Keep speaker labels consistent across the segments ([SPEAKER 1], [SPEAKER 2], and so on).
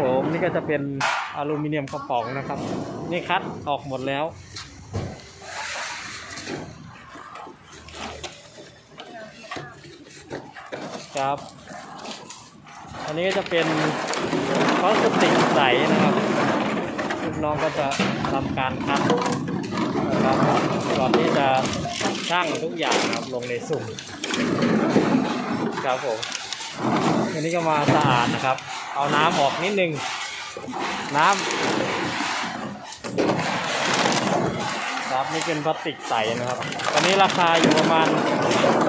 [SPEAKER 1] ผมนี่ก็จะเป็นอลูมิเนียมกระป๋องนะครับ นี่คัดออกหมดแล้ว ครับ อันนี้ก็จะเป็นพลาสติกใสนะครับลูกน้องก็จะทำการคัดนะครับก่อนที่จะช่างทุกอย่างครับลงในสุ่มครับผม อันนี้ก็มาสะอาดนะครับ เอาน้ำออกนิดนึง น้ำครับนี่เป็นพลาสติกใสนะครับ ตอนนี้ราคาอยู่ประมาณ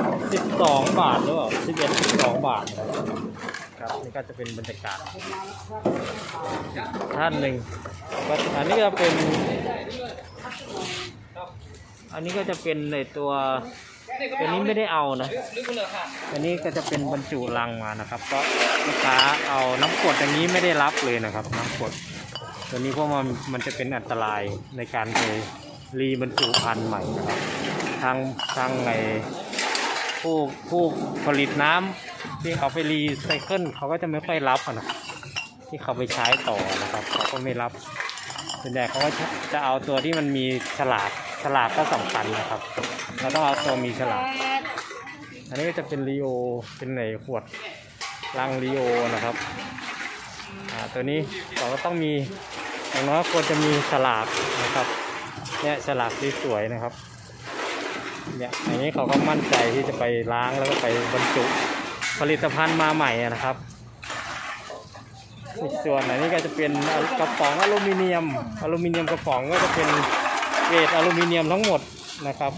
[SPEAKER 1] 12 บาทหรือเปล่า11 12 บาท ครับครับนี่ก็จะเป็นบรรยากาศท่านหนึ่งอันนี้ก็เป็น อันนี้ก็จะเป็นในตัว ตัวนี้ไม่ได้เอานะอันนี้ก็จะเป็นบรรจุลังมานะครับ ก็ลูกค้าเอาน้ำกรดอย่างนี้ไม่ได้รับเลยนะครับ น้ำกรดตัวนี้เพราะมันมันจะเป็นอันตรายในการไปรีบรรจุพันธุ์ใหม่นะครับทางทางในผู้ผู้ผลิตน้ำที่เขาไปรีไซเคิลเขาก็จะไม่ค่อยรับอะนะที่เขาไปใช้ต่อนะครับ เขาก็ไม่รับ ส่วนใหญ่เขาก็จะเอาตัวที่มันมีฉลากฉลากก็สำคัญนะครับ เราต้องเอาตัวมีฉลาก อันนี้ก็จะเป็นรีโอเป็นในขวดลังรีโอนะครับตัวนี้เราก็ต้องมีอย่างน้อยควรจะมีฉลากนะครับเนี่ยฉลากที่สวยนะครับเนี่ยอันนี้เขาก็มั่นใจที่จะไปล้างแล้วก็ไปบรรจุผลิตภัณฑ์มาใหม่นะครับ อีกส่วนอันนี้ก็จะเป็นกระป๋องอลูมิเนียม อลูมิเนียมกระป๋องก็จะเป็นเกรดอลูมิเนียมทั้งหมดนะครับ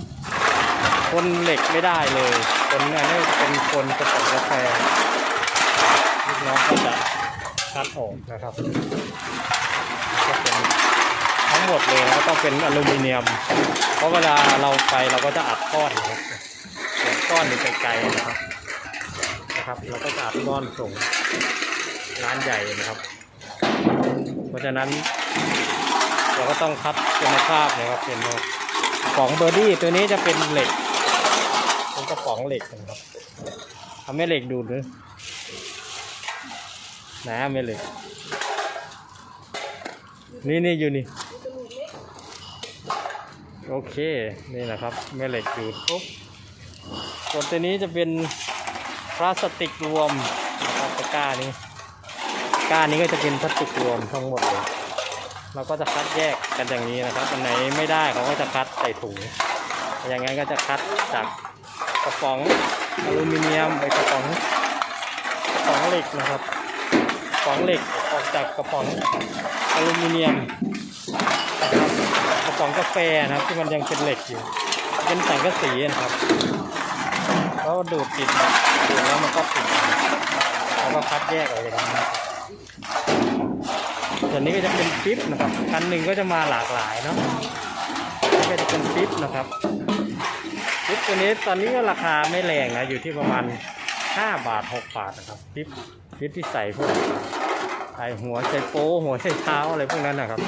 [SPEAKER 1] คนเหล็กไม่ได้เลย คนอันนี้เป็นคนกระป๋องกาแฟลูกน้องก็จะคัดออกนะครับก็เป็นทั้งหมดเลยนะต้องเป็นอลูมิเนียม เพราะเวลาเราไปเราก็จะอัดก้อนครับอัดก้อนอยู่ไกลๆนะครับนะครับ เราก็จะอัดก้อนส่ง ร้านใหญ่นะครับ เพราะฉะนั้นเราก็ต้องคัดคุณภาพนะครับเป็นกระป๋องเบอร์ดี้ตัวนี้จะเป็นเหล็กเป็นกระป๋องเหล็กนะครับทำให้เหล็กดูดหรือนะไม่เหล็ก นี่นี่อยู่นี่โอเค นี่นะครับแม่เหล็กดูดปุ๊บส่วนตัวนี้จะเป็นพลาสติกรวมนะครับตะกร้านี้ กร้านี้ก็จะเป็นพลาสติกรวมทั้งหมดเลยเราก็จะคัดแยกกันอย่างนี้นะครับอันไหนไม่ได้เขาก็จะคัดใส่ถุง อย่างนั้นก็จะคัดจากกระป๋องอลูมิเนียมไปกระป๋องกระป๋องเหล็กนะครับกระป๋องเหล็กออกจากกระป๋องอลูมิเนียมนะครับกระป๋องกาแฟนะครับที่มันยังเป็นเหล็กอยู่ เป็นสังกะสีนะครับแล้วดูดติดมาดูดแล้วมันก็ติดมาแล้วก็คัดแยกออกจากกัน ส่วนนี้ก็จะเป็นปิ๊บนะครับคันหนึ่งก็จะมาหลากหลายเนาะนี่ก็จะเป็นปิ๊บนะครับปิ๊บตัวนี้ตอนนี้ก็ราคาไม่แรงนะอยู่ที่ประมาณ5บาท6บาทนะครับปิ๊บปิ๊บที่ใส่พวกใส่หัวใส่โป้หัวใส่เท้าอะไรพวกนั้นนะครับ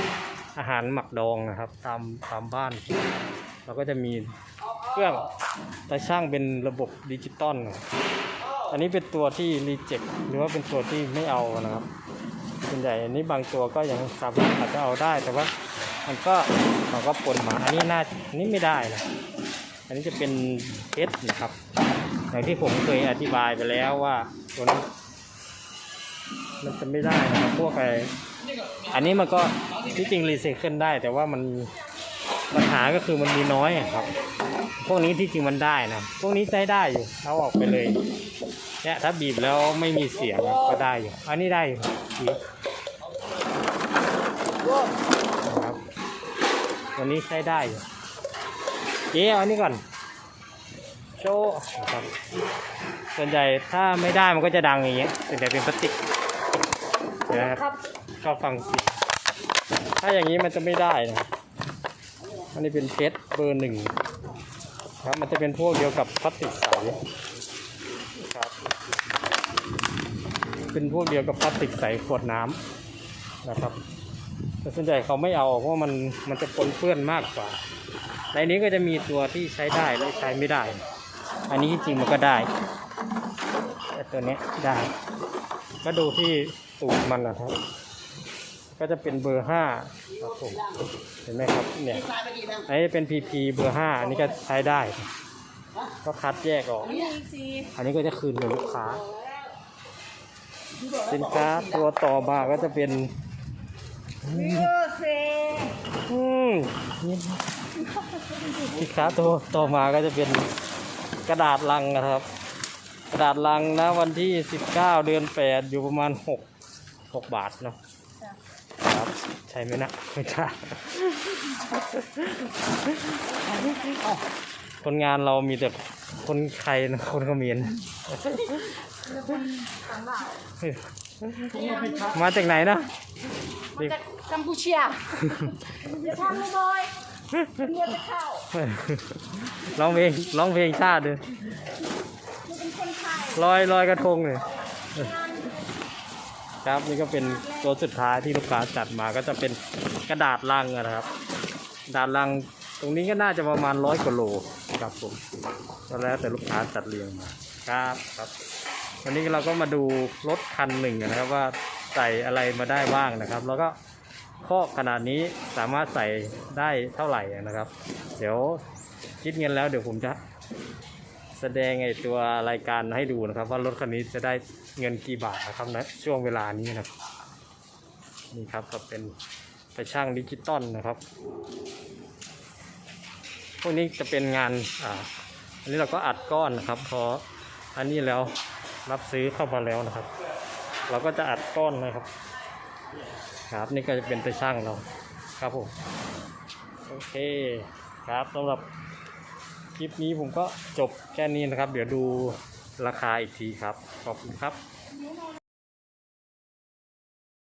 [SPEAKER 1] อาหารหมักดองนะครับ ตามตามบ้าน เราก็จะมีเครื่องตาช่างเป็นระบบดิจิตอลนะครับ อันนี้เป็นตัวที่รีเจ็คหรือว่าเป็นตัวที่ไม่เอานะครับส่วนใหญ่อันนี้บางตัวก็ยังสามารถอาจจะเอาได้แต่ว่ามันก็เราก็ปนมาอันนี้น่าอันนี้ไม่ได้นะอันนี้จะเป็นเพชรนะครับอย่างที่ผมเคยอธิบายไปแล้วว่าตัวนี้มันจะไม่ได้นะครับพวกไออันนี้มันก็ที่จริงรีไซเคิลได้แต่ว่ามัน ปัญหาก็คือมันมีน้อยครับ พวกนี้ที่จริงมันได้นะ พวกนี้ใช้ได้อยู่เอาออกไปเลยเนี่ยถ้าบีบแล้วไม่มีเสียงก็ได้อยู่ อันนี้ได้อยู่บีนะครับตัวนี้ใช้ได้อยู่เจ๊อันนี้ก่อน โชว์ครับส่วนใหญ่ถ้าไม่ได้มันก็จะดังอย่างเงี้ยส่วนใหญ่เป็นพลาสติกนะครับก็ฟังเสียงถ้าอย่างนี้มันจะไม่ได้นะ อันนี้เป็นเพชรเบอร์หนึ่งครับ มันจะเป็นพวกเดียวกับพลาสติกใสครับเป็นพวกเดียวกับพลาสติกใสขวดน้ำนะครับแต่ส่วนใหญ่เขาไม่เอาเพราะมันมันจะปนเปื้อนมากกว่า ในนี้ก็จะมีตัวที่ใช้ได้และใช้ไม่ได้ อันนี้จริงมันก็ได้แต่ตัวนี้ได้ ก็ดูที่สูตรมันนะครับ ก็จะเป็นเบอร์ห้าครับผมเห็นไหมครับเนี่ยอันนี้เป็น PP เบอร์ห้าอันนี้ก็ใช้ได้ ก็คัดแยกออก อันนี้ก็จะคืนกับลูกค้า สินค้าตัวต่อมาก็จะเป็นอืมสินค้าตัวต่อมาก็จะเป็นกระดาษลังนะครับ กระดาษลังนะวันที่ 19 เดือน 8 อยู่ประมาณ 6 6 บาทเนาะ ครับ ใช่ไหมนะไม่ใช่คนงานเรามีแต่คนไทยนะคนเขมรมาจากไหนนะ
[SPEAKER 2] มาจากกัมพูเชียเดี๋ยวทำลูกบอยเรือจะเข้า
[SPEAKER 1] ร้องเพลงร้องเพลงชาติเลย
[SPEAKER 2] มันเป็นคนไทย
[SPEAKER 1] ลอยลอยกระทงเลย ครับนี่ก็เป็นตัวสุดท้ายที่ลูกค้าจัดมาก็จะเป็นกระดาษลังนะครับกระดาษลังตรงนี้ก็น่าจะประมาณร้อยกว่าโลครับผมก็แล้วแต่ลูกค้าจัดเรียงมาครับครับ วันนี้เราก็มาดูรถคันหนึ่งนะครับว่าใส่อะไรมาได้บ้างนะครับ แล้วก็ข้อขนาดนี้สามารถใส่ได้เท่าไหร่นะครับ เดี๋ยวคิดเงินแล้วเดี๋ยวผมจะ แสดงไอ้ตัวรายการให้ดูนะครับ ว่ารถคันนี้จะได้เงินกี่บาทนะครับนะช่วงเวลานี้นะครับนี่ครับก็เป็นไปช่างดิจิตอลนะครับ พวกนี้จะเป็นงานอ่าอันนี้เราก็อัดก้อนนะครับ พออันนี้แล้วรับซื้อเข้ามาแล้วนะครับ เราก็จะอัดก้อนนะครับ ครับนี่ก็จะเป็นไปช่างเราครับผมโอเคครับสำหรับ คลิปนี้ผมก็จบแค่นี้นะครับ เดี๋ยวดูราคาอีกทีครับ ขอบคุณครับ